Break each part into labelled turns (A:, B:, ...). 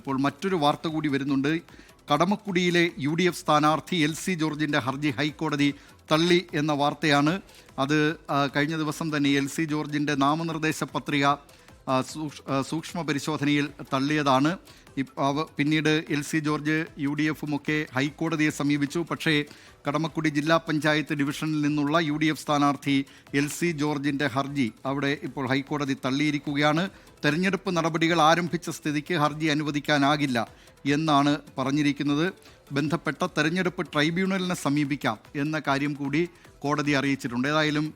A: ഇപ്പോൾ മറ്റൊരു വാർത്ത കൂടി വരുന്നുണ്ട്. കടമക്കുടിയിലെ യു ഡി എഫ് സ്ഥാനാർത്ഥി എൽ സി ജോർജിന്റെ ഹർജി ഹൈക്കോടതി തള്ളി എന്ന വാർത്തയാണ്. അത് കഴിഞ്ഞ ദിവസം തന്നെ എൽ സി ജോർജിന്റെ നാമനിർദ്ദേശ പത്രിക സൂക്ഷ്മ പരിശോധനയിൽ തള്ളിയതാണ്. പിന്നീട് L C George U D എഫും ഒക്കെ ഹൈക്കോടതിയെ സമീപിച്ചു. പക്ഷേ കടമക്കുടി ജില്ലാ പഞ്ചായത്ത് ഡിവിഷനിൽ നിന്നുള്ള യു ഡി എഫ് സ്ഥാനാർത്ഥി എൽ സി ജോർജിന്റെ ഹർജി അവിടെ ഇപ്പോൾ ഹൈക്കോടതി തള്ളിയിരിക്കുകയാണ്. തെരഞ്ഞെടുപ്പ് നടപടികൾ ആരംഭിച്ച സ്ഥിതിക്ക് ഹർജി അനുവദിക്കാനാകില്ല എന്നാണ് പറഞ്ഞിരിക്കുന്നത്. ബന്ധപ്പെട്ട തെരഞ്ഞെടുപ്പ് ട്രൈബ്യൂണലിനെ സമീപിക്കാം എന്ന കാര്യം കൂടി കോടതി അറിയിച്ചിട്ടുണ്ട്. ഏതായാലും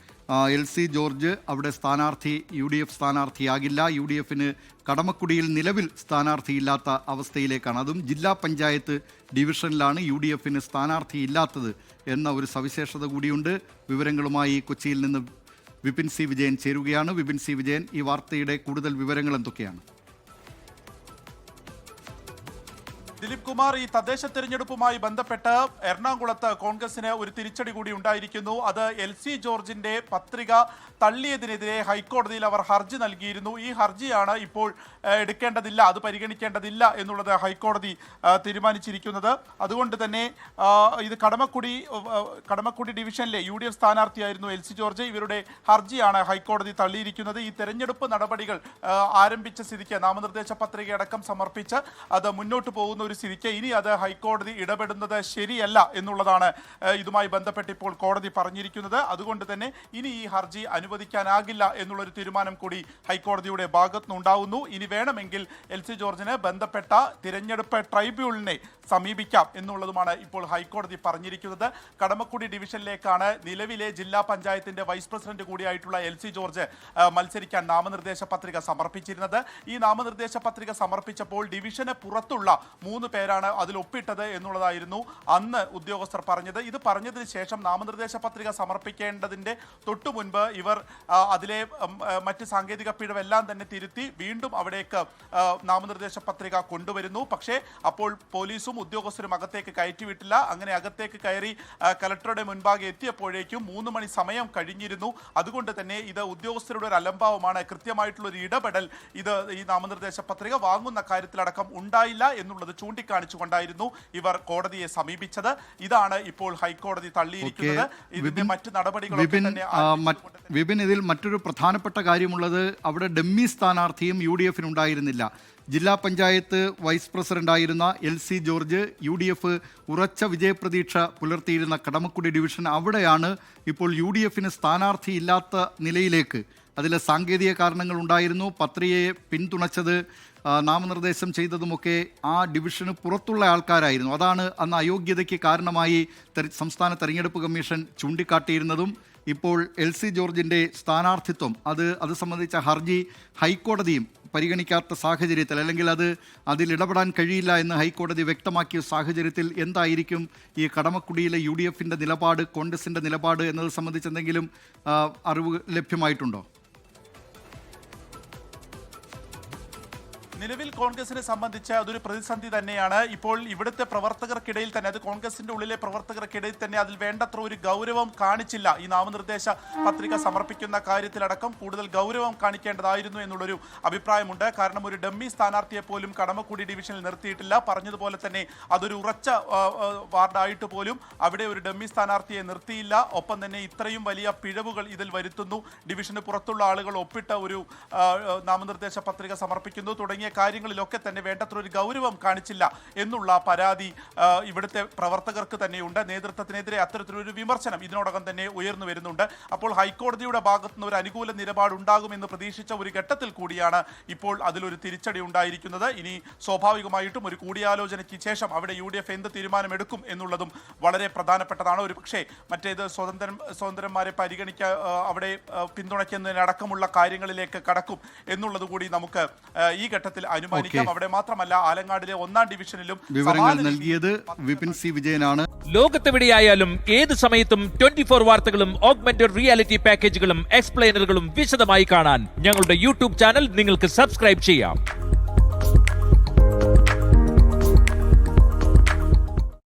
A: എൽ സി ജോർജ് അവിടെ സ്ഥാനാർത്ഥി യു ഡി എഫ് സ്ഥാനാർത്ഥിയാകില്ല. യു ഡി എഫിന് കടമക്കുടിയിൽ നിലവിൽ സ്ഥാനാർത്ഥിയില്ലാത്ത അവസ്ഥയിലേക്കാണ്. അതും ജില്ലാ പഞ്ചായത്ത് ഡിവിഷനിലാണ് യു ഡി എഫിന് സ്ഥാനാർത്ഥിയില്ലാത്തത് എന്ന ഒരു സവിശേഷത കൂടിയുണ്ട്. വിവരങ്ങളുമായി കൊച്ചിയിൽ നിന്ന് വിപിൻ സി വിജയൻ ചേരുകയാണ്. വിപിൻ സി വിജയൻ ഈ വാർത്തയുടെ കൂടുതൽ വിവരങ്ങൾ എന്തൊക്കെയാണ്?
B: ദിലീപ് കുമാർ ഈ തദ്ദേശ തെരഞ്ഞെടുപ്പുമായി ബന്ധപ്പെട്ട് എറണാകുളത്ത് കോൺഗ്രസിന് ഒരു തിരിച്ചടി കൂടി ഉണ്ടായിരിക്കുന്നു. അത് എൽ സി ജോർജിന്റെ പത്രിക തള്ളിയതിനെതിരെ ഹൈക്കോടതിയിൽ അവർ ഹർജി നൽകിയിരുന്നു. ഈ ഹർജിയാണ് ഇപ്പോൾ എടുക്കേണ്ടതില്ല അത് പരിഗണിക്കേണ്ടതില്ല എന്നുള്ളത് ഹൈക്കോടതി തീരുമാനിച്ചിരിക്കുന്നത്. അതുകൊണ്ട് തന്നെ ഇത് കടമക്കുടി കടമക്കുടി ഡിവിഷനിലെ യു ഡി എഫ് സ്ഥാനാർത്ഥിയായിരുന്നു എൽ സി ജോർജ്. ഇവരുടെ ഹർജിയാണ് ഹൈക്കോടതി തള്ളിയിരിക്കുന്നത്. ഈ തെരഞ്ഞെടുപ്പ് നടപടികൾ ആരംഭിച്ച സ്ഥിതിക്ക് നാമനിർദ്ദേശ പത്രിക അടക്കം സമർപ്പിച്ച് അത് മുന്നോട്ട് പോകുന്ന ഒരു സ്ഥിതിക്ക് ഇനി അത് ഹൈക്കോടതി ഇടപെടുന്നത് ശരിയല്ല എന്നുള്ളതാണ് ഇതുമായി ബന്ധപ്പെട്ട് ഇപ്പോൾ കോടതി പറഞ്ഞിരിക്കുന്നത്. അതുകൊണ്ട് തന്നെ ഇനി ഈ ഹർജി അനുവദിക്കാനാകില്ല എന്നുള്ളൊരു തീരുമാനം കൂടി ഹൈക്കോടതിയുടെ ഭാഗത്തുനിന്നുണ്ടാവുന്നു. ഇനി വേണമെങ്കിൽ എൽ സി ജോർജിന് ബന്ധപ്പെട്ട തിരഞ്ഞെടുപ്പ് ട്രൈബ്യൂണലിനെ സമീപിക്കാം എന്നുള്ളതുമാണ് ഇപ്പോൾ ഹൈക്കോടതി പറഞ്ഞിരിക്കുന്നത്. കടമക്കുടി ഡിവിഷനിലേക്കാണ് നിലവിലെ ജില്ലാ പഞ്ചായത്തിന്റെ വൈസ് പ്രസിഡന്റ് കൂടിയായിട്ടുള്ള എൽ സി ജോർജ് മത്സരിക്കാൻ നാമനിർദ്ദേശ പത്രിക സമർപ്പിച്ചിരുന്നത്. ഈ നാമനിർദ്ദേശ പത്രിക സമർപ്പിച്ചപ്പോൾ ഡിവിഷന് പുറത്തുള്ള മൂന്ന് പേരാണ് അതിൽ ഒപ്പിട്ടത് എന്നുള്ളതായിരുന്നു അന്ന് ഉദ്യോഗസ്ഥർ പറഞ്ഞത്. ഇത് പറഞ്ഞതിന് ശേഷം നാമനിർദ്ദേശ പത്രിക സമർപ്പിക്കേണ്ടതിന്റെ തൊട്ടു മുൻപ് ഇവർ അതിലെ മറ്റ് സാങ്കേതിക പിഴവെല്ലാം തന്നെ തിരുത്തി വീണ്ടും അവിടേക്ക് നാമനിർദ്ദേശ പത്രിക കൊണ്ടുവരുന്നു. പക്ഷേ അപ്പോൾ പോലീസും ഉദ്യോഗസ്ഥരും അകത്തേക്ക് കയറ്റിവിട്ടില്ല. അങ്ങനെ അകത്തേക്ക് കയറി കലക്ടറുടെ മുൻപാകെ എത്തിയപ്പോഴേക്കും മൂന്ന് മണി സമയം കഴിഞ്ഞിരുന്നു. അതുകൊണ്ട് തന്നെ ഇത് ഉദ്യോഗസ്ഥരുടെ ഒരു അലംഭാവമാണ്. കൃത്യമായിട്ടുള്ള ഒരു ഇടപെടൽ ഇത് ഈ നാമനിർദ്ദേശ പത്രിക വാങ്ങുന്ന കാര്യത്തിലടക്കം ഉണ്ടായില്ല എന്നുള്ളത് ചൂണ്ടിക്കാണിച്ചുകൊണ്ടായിരുന്നു ഇവർ കോടതിയെ സമീപിച്ചത്. ഇതാണ് ഇപ്പോൾ ഹൈക്കോടതി തള്ളിയിരിക്കുന്നത്. ഇതിന്റെ മറ്റ് നടപടികളൊക്കെ
A: വിപിൻ
B: തന്നെ
A: വിപിൻ ഇതിൽ മറ്റൊരു പ്രധാനപ്പെട്ട കാര്യമുള്ളത് അവിടെ ഡെമ്മി സ്ഥാനാർത്ഥിയും യു ഡി എഫിന് ഉണ്ടായിരുന്നില്ല ജില്ലാ പഞ്ചായത്ത് വൈസ് പ്രസിഡന്റായിരുന്ന L C George U D F ഉറച്ച വിജയപ്രതീക്ഷ പുലർത്തിയിരുന്ന കടമക്കുടി ഡിവിഷൻ അവിടെയാണ് ഇപ്പോൾ യു ഡി എഫിന് സ്ഥാനാർത്ഥി ഇല്ലാത്ത നിലയിലേക്ക്. അതിലെ സാങ്കേതിക കാരണങ്ങൾ ഉണ്ടായിരുന്നു പത്രികയെ പിന്തുണച്ചത് നാമനിർദ്ദേശം ചെയ്തതുമൊക്കെ ആ ഡിവിഷന് പുറത്തുള്ള ആൾക്കാരായിരുന്നു. അതാണ് അന്ന് അയോഗ്യതയ്ക്ക് കാരണമായി സംസ്ഥാന തെരഞ്ഞെടുപ്പ് കമ്മീഷൻ ചൂണ്ടിക്കാട്ടിയിരുന്നതും ഇപ്പോൾ എൽ സി ജോർജിന്റെ സ്ഥാനാർത്ഥിത്വം. അത് അത് സംബന്ധിച്ച ഹർജി ഹൈക്കോടതിയും പരിഗണിക്കാത്ത സാഹചര്യത്തിൽ അല്ലെങ്കിൽ അത് അതിൽ ഇടപെടാൻ കഴിയില്ല എന്ന് ഹൈക്കോടതി വ്യക്തമാക്കിയ സാഹചര്യത്തിൽ എന്തായിരിക്കും ഈ കടമക്കുടിയിലെ യു ഡി എഫിന്റെ നിലപാട് കോൺഗ്രസിന്റെ നിലപാട് എന്നത് സംബന്ധിച്ച് എന്തെങ്കിലും അറിവ് ലഭ്യമായിട്ടുണ്ടോ?
B: നിലവിൽ കോൺഗ്രസിനെ സംബന്ധിച്ച് അതൊരു പ്രതിസന്ധി തന്നെയാണ്. ഇപ്പോൾ ഇവിടുത്തെ പ്രവർത്തകർക്കിടയിൽ തന്നെ അത് കോൺഗ്രസിന്റെ ഉള്ളിലെ പ്രവർത്തകർക്കിടയിൽ തന്നെ അതിൽ വേണ്ടത്ര ഒരു ഗൗരവം കാണിച്ചില്ല. ഈ നാമനിർദ്ദേശ പത്രിക സമർപ്പിക്കുന്ന കാര്യത്തിലടക്കം കൂടുതൽ ഗൗരവം കാണിക്കേണ്ടതായിരുന്നു എന്നുള്ളൊരു അഭിപ്രായമുണ്ട്. കാരണം ഒരു ഡമ്മി സ്ഥാനാർത്ഥിയെ പോലും കടമക്കുടി ഡിവിഷനിൽ നിർത്തിയിട്ടില്ല. പറഞ്ഞതുപോലെ തന്നെ അതൊരു ഉറച്ച വാർഡായിട്ട് പോലും അവിടെ ഒരു ഡമ്മി സ്ഥാനാർത്ഥിയെ നിർത്തിയില്ല. ഒപ്പം തന്നെ ഇത്രയും വലിയ പിഴവുകൾ ഇതിൽ വരുത്തുന്നു. ഡിവിഷന് പുറത്തുള്ള ആളുകൾ ഒപ്പിട്ട ഒരു നാമനിർദ്ദേശ പത്രിക സമർപ്പിക്കുന്നു. തുടങ്ങിയ കാര്യങ്ങളിലൊക്കെ തന്നെ വേണ്ടത്ര ഒരു ഗൗരവം കാണിച്ചില്ല എന്നുള്ള പരാതി ഇവിടുത്തെ പ്രവർത്തകർക്ക് തന്നെയുണ്ട്. നേതൃത്വത്തിനെതിരെ അത്തരത്തിലൊരു വിമർശനം ഇതിനോടകം തന്നെ ഉയർന്നു വരുന്നുണ്ട്. അപ്പോൾ ഹൈക്കോടതിയുടെ ഭാഗത്തുനിന്ന് ഒരു അനുകൂല നിലപാട് ഉണ്ടാകുമെന്ന് പ്രതീക്ഷിച്ച ഒരു ഘട്ടത്തിൽ കൂടിയാണ് ഇപ്പോൾ അതിലൊരു തിരിച്ചടി ഉണ്ടായിരിക്കുന്നത്. ഇനി സ്വാഭാവികമായിട്ടും ഒരു കൂടിയാലോചനയ്ക്ക് ശേഷം അവിടെ യു ഡി എഫ് എന്ത് തീരുമാനമെടുക്കും എന്നുള്ളതും വളരെ പ്രധാനപ്പെട്ടതാണ്. ഒരു പക്ഷേ മറ്റേത് സ്വതന്ത്രം സ്വതന്ത്രന്മാരെ പരിഗണിക്കാൻ അവിടെ പിന്തുണയ്ക്കുന്നതിനടക്കമുള്ള കാര്യങ്ങളിലേക്ക് കടക്കും എന്നുള്ളത് കൂടി നമുക്ക് ഈ ഘട്ടത്തിൽ അനുമാനിക്കാം. അവിടെ മാത്രമല്ല ആലങ്ങാടിലെ ഒന്നാം ഡിവിഷനിലും
A: വിവരങ്ങൾ നൽകിയത് വിപിൻ സി വിജയനാണ്.
C: ലോകത്തെവിടെയായാലും ഏത് സമയത്തും ട്വന്റി ഫോർ വാർത്തകളും ഓഗ്മെന്റഡ് റിയാലിറ്റി പാക്കേജുകളും എക്സ്പ്ലെയിനറുകളും വിശദമായി കാണാൻ ഞങ്ങളുടെ യൂട്യൂബ് ചാനൽ നിങ്ങൾക്ക് സബ്സ്ക്രൈബ് ചെയ്യാം.